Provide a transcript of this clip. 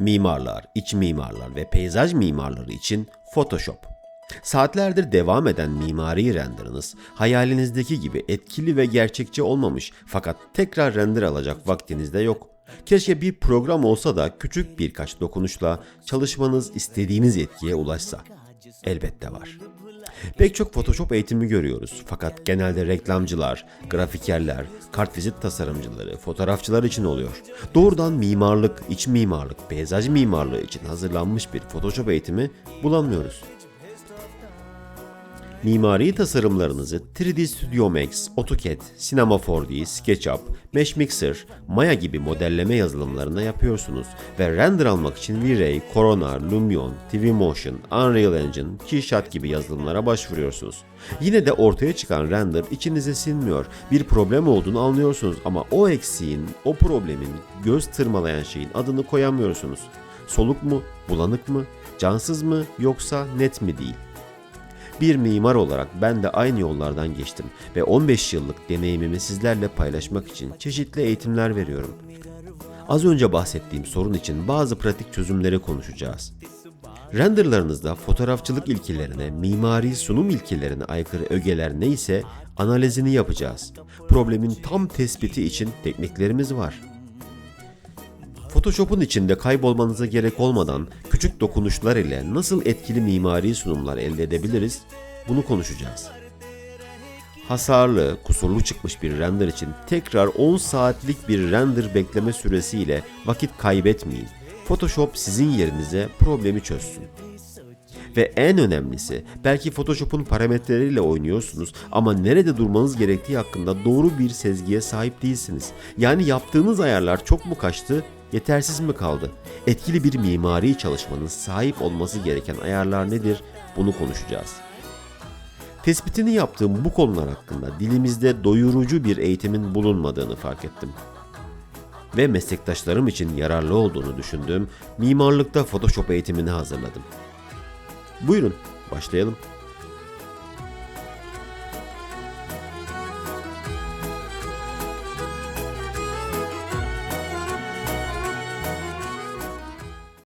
Mimarlar, iç mimarlar ve peyzaj mimarları için Photoshop. Saatlerdir devam eden mimari renderınız hayalinizdeki gibi etkili ve gerçekçi olmamış fakat tekrar render alacak vaktinizde yok. Keşke bir program olsa da küçük birkaç dokunuşla çalışmanız istediğiniz etkiye ulaşsa. Elbette var. Pek çok Photoshop eğitimi görüyoruz fakat genelde reklamcılar, grafikerler, kartvizit tasarımcıları, fotoğrafçılar için oluyor. Doğrudan mimarlık, iç mimarlık, peyzaj mimarlığı için hazırlanmış bir Photoshop eğitimi bulamıyoruz. Mimari tasarımlarınızı 3D Studio Max, AutoCAD, Cinema 4D, SketchUp, Mesh Mixer, Maya gibi modelleme yazılımlarında yapıyorsunuz ve render almak için V-Ray, Corona, Lumion, Twinmotion, Unreal Engine, Keyshot gibi yazılımlara başvuruyorsunuz. Yine de ortaya çıkan render içinize sinmiyor. Bir problem olduğunu anlıyorsunuz ama o eksiğin, o problemin, göz tırmalayan şeyin adını koyamıyorsunuz. Soluk mu, bulanık mı, cansız mı yoksa net mi değil? Bir mimar olarak ben de aynı yollardan geçtim ve 15 yıllık deneyimimi sizlerle paylaşmak için çeşitli eğitimler veriyorum. Az önce bahsettiğim sorun için bazı pratik çözümleri konuşacağız. Renderlarınızda fotoğrafçılık ilkelerine, mimari sunum ilkelerine aykırı ögeler neyse analizini yapacağız. Problemin tam tespiti için tekniklerimiz var. Photoshop'un içinde kaybolmanıza gerek olmadan küçük dokunuşlar ile nasıl etkili mimari sunumlar elde edebiliriz? Bunu konuşacağız. Hasarlı, kusurlu çıkmış bir render için tekrar 10 saatlik bir render bekleme süresiyle vakit kaybetmeyin. Photoshop sizin yerinize problemi çözsün. Ve en önemlisi belki Photoshop'un parametreleriyle oynuyorsunuz ama nerede durmanız gerektiği hakkında doğru bir sezgiye sahip değilsiniz. Yani yaptığınız ayarlar çok mu kaçtı, yetersiz mi kaldı? Etkili bir mimari çalışmanın sahip olması gereken ayarlar nedir? Bunu konuşacağız. Tespitini yaptığım bu konular hakkında dilimizde doyurucu bir eğitimin bulunmadığını fark ettim. Ve meslektaşlarım için yararlı olduğunu düşündüğüm mimarlıkta Photoshop eğitimini hazırladım. Buyurun, başlayalım.